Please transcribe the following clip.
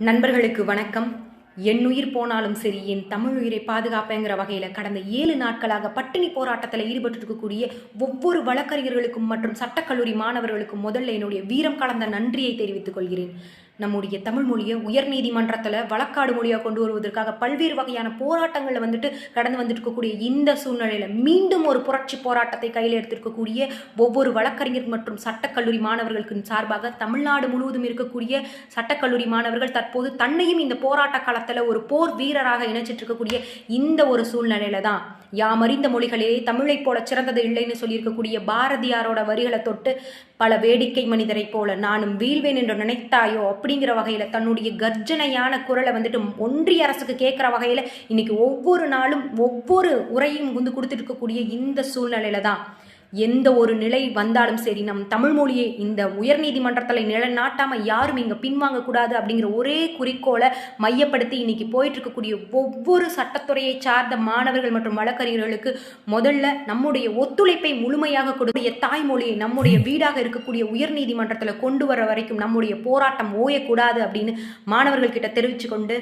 நண்பர்களுக்கு வணக்கம். என் உயிர் போனாலும் சரி என் தமிழ் உயிரை பாதுகாப்பேங்கிற வகையில் கடந்த ஏழு நாட்களாக பட்டினி போராட்டத்தில் ஈடுபட்டு இருக்கக்கூடிய ஒவ்வொரு வழக்கறிஞர்களுக்கும் மற்றும் சட்டக்கல்லூரி மாணவர்களுக்கும் முதல்ல என்னுடைய வீரம் கலந்த நன்றியை தெரிவித்துக் கொள்கிறேன். நம்முடைய தமிழ் மொழியை உயர்நீதிமன்றத்தில் வழக்காடு மொழியாக கொண்டு வருவதற்காக பல்வேறு வகையான போராட்டங்களை வந்துட்டு கடந்து வந்துட்டு இருக்கக்கூடிய இந்த சூழ்நிலையில் மீண்டும் ஒரு புரட்சி போராட்டத்தை கையில் எடுத்திருக்கக்கூடிய ஒவ்வொரு வழக்கறிஞர் மற்றும் சட்டக்கல்லூரி மாணவர்களுக்கு சார்பாக தமிழ்நாடு முழுவதும் இருக்கக்கூடிய சட்டக்கல்லூரி மாணவர்கள் தற்போது தன்னையும் இந்த போராட்ட காலத்தில் ஒரு போர் வீரராக இணைச்சிட்டு இருக்கக்கூடிய இந்த ஒரு சூழ்நிலையில தான். யாமறிந்த மொழிகளிலே மொழிகளே தமிழைப் போல சிறந்தது இல்லைன்னு சொல்லியிருக்கக்கூடிய பாரதியாரோட வரிகளை தொட்டு பல வேடிக்கை மனிதரைப் போல நானும் வீழ்வேன் என்று நினைத்தாயோ அப்படிங்கிற வகையில் தன்னுடைய கர்ஜனையான குரலை வந்துட்டு ஒன்றிய அரசுக்கு கேட்குற வகையில் இன்னைக்கு ஒவ்வொரு நாளும் ஒவ்வொரு உரையும் வந்து கொடுத்துட்டு இருக்கக்கூடிய இந்த சூழ்நிலையில தான். எந்த ஒரு நிலை வந்தாலும் சரி நம் தமிழ் மொழியை இந்த உயர்நீதிமன்றத்தில் நிலைநாட்டாம யாரும் இங்கே பின்வாங்கக்கூடாது அப்படிங்கிற ஒரே குறிக்கோளை மையப்படுத்தி இன்னைக்கு போயிட்டு இருக்கக்கூடிய ஒவ்வொரு சட்டத்துறையை சார்ந்த மாணவர்கள் மற்றும் வழக்கறிஞர்களுக்கு முதல்ல நம்முடைய ஒத்துழைப்பை முழுமையாக கொடுக்க தாய்மொழியை நம்முடைய வீடாக இருக்கக்கூடிய உயர்நீதிமன்றத்தில் கொண்டு வர வரைக்கும் நம்முடைய போராட்டம் ஓயக்கூடாது அப்படின்னு மாணவர்கள் கிட்ட தெரிவித்து கொண்டு